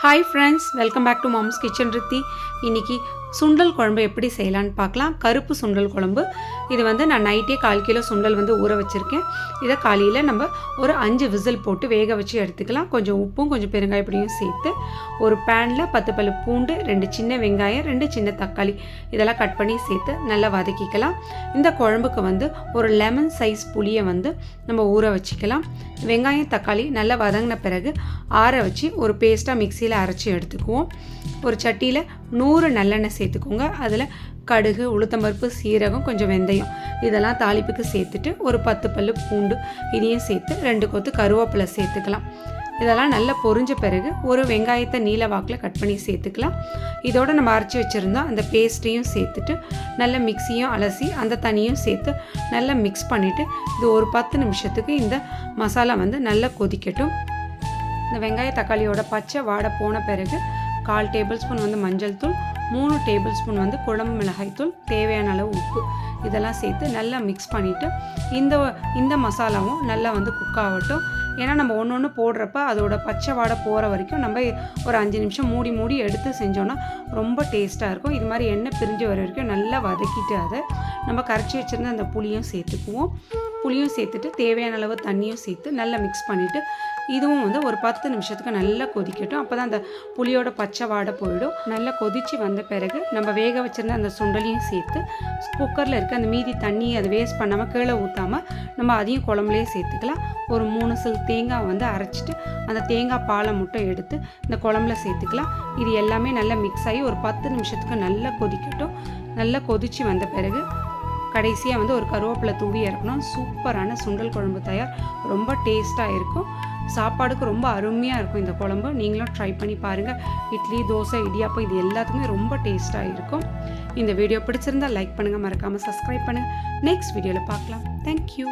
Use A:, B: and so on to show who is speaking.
A: hi friends welcome back to mom's kitchen Rithi இன்னைக்கு சுண்டல் குழம்பு எப்படி செய்யலான்னு பார்க்கலாம். கருப்பு சுண்டல் குழம்பு. இது வந்து நான் நைட்டே கால் கிலோ சுண்டல் வந்து ஊற வச்சுருக்கேன். இதை காலையில் நம்ம ஒரு அஞ்சு விசில் போட்டு வேக வச்சு எடுத்துக்கலாம். கொஞ்சம் உப்பும் கொஞ்சம் பெருங்காயப்பொடியும் சேர்த்து ஒரு பேனில் பத்து பல்லு பூண்டு ரெண்டு சின்ன வெங்காயம் ரெண்டு சின்ன தக்காளி. இதெல்லாம் கட் பண்ணி சேர்த்து நல்லா வதக்கிக்கலாம். இந்த குழம்புக்கு வந்து ஒரு லெமன் சைஸ் புளியை வந்து நம்ம ஊற வச்சுக்கலாம். வெங்காயம் தக்காளி நல்லா வதங்கின பிறகு ஆற வச்சு ஒரு பேஸ்ட்டாக மிக்சியில் அரைச்சி எடுத்துக்குவோம். ஒரு சட்டியில் நூறு நல்லெண்ணெய் சேர்த்துக்கோங்க. அதில் கடுகு உளுத்தம்பருப்பு சீரகம் கொஞ்சம் வெந்தயம். இதெல்லாம் தாளிப்புக்கு சேர்த்துட்டு ஒரு பத்து பல்லு பூண்டு இதையும் சேர்த்து ரெண்டு கொத்து கருவேப்பிலை சேர்த்துக்கலாம். இதெல்லாம் நல்லா பொரிஞ்ச பிறகு ஒரு வெங்காயத்தை நீல வாக்கில் கட் பண்ணி சேர்த்துக்கலாம். இதோட நம்ம அரைச்சி வச்சுருந்தோம் அந்த பேஸ்ட்டையும் சேர்த்துட்டு நல்ல மிக்ஸியும் அலசி அந்த தண்ணியும் சேர்த்து நல்லா மிக்ஸ் பண்ணிவிட்டு இது ஒரு பத்து நிமிஷத்துக்கு இந்த மசாலா வந்து நல்லா கொதிக்கட்டும். இந்த வெங்காய தக்காளியோட பச்சை வாடை போன பிறகு கால் டேபிள் ஸ்பூன் வந்து மஞ்சள் தூள் மூணு டேபிள் ஸ்பூன் வந்து குழம்பு மிளகாய் தூள் தேவையான அளவு உப்பு. இதெல்லாம் சேர்த்து நல்லா மிக்ஸ் பண்ணிவிட்டு இந்த இந்த மசாலாவும் நல்லா வந்து குக் ஆகட்டும். ஏன்னா நம்ம ஒன்று ஒன்று போடுறப்ப அதோட பச்சை வாடை போகிற வரைக்கும் நம்ம ஒரு அஞ்சு நிமிஷம் மூடி மூடி எடுத்து செஞ்சோன்னா ரொம்ப டேஸ்ட்டாக இருக்கும். இது மாதிரி எண்ணெய் பிரிஞ்சு வர வரைக்கும் நல்லா வதக்கிட்டு அதை நம்ம கரைச்சி வச்சுருந்த அந்த புளியும் சேர்த்துக்குவோம். புளியும் சேர்த்துட்டு தேவையான அளவு தண்ணியும் சேர்த்து நல்லா மிக்ஸ் பண்ணிவிட்டு இதுவும் வந்து ஒரு பத்து நிமிஷத்துக்கு நல்லா கொதிக்கட்டும். அப்போ தான் அந்த புளியோட பச்சை வாடை போயிடும். நல்லா கொதித்து வந்த பிறகு நம்ம வேக வச்சுருந்த அந்த சுண்டலையும் சேர்த்து குக்கரில் இருக்க அந்த மீதி தண்ணியை அதை வேஸ்ட் பண்ணாமல் கீழே ஊற்றாமல் நம்ம அதையும் குழம்புலேயே சேர்த்துக்கலாம். ஒரு மூணு சில் தேங்காய் வந்து அரைச்சிட்டு அந்த தேங்காய் பாலை மட்டும் எடுத்து இந்த குழம்புல சேர்த்துக்கலாம். இது எல்லாமே நல்லா மிக்ஸ் ஆகி ஒரு பத்து நிமிஷத்துக்கு நல்லா கொதிக்கட்டும். நல்லா கொதித்து வந்த பிறகு கடைசியாக வந்து ஒரு கருவேப்பிலை தூவி இறக்கணும். சூப்பரான சுண்டல் குழம்பு தயார். ரொம்ப டேஸ்ட்டாக இருக்கும். சாப்பாடுக்கு ரொம்ப அருமையாக இருக்கும் இந்த குழம்பு. நீங்களும் ட்ரை பண்ணி பாருங்கள் இட்லி தோசை இடியாப்பம் இது எல்லாத்துக்குமே ரொம்ப டேஸ்ட்டாக இருக்கும். இந்த வீடியோ பிடிச்சிருந்தா லைக் பண்ணுங்கள் மறக்காமல் சப்ஸ்கிரைப் பண்ணுங்கள் நெக்ஸ்ட் வீடியோவில் பார்க்கலாம். தேங்க்யூ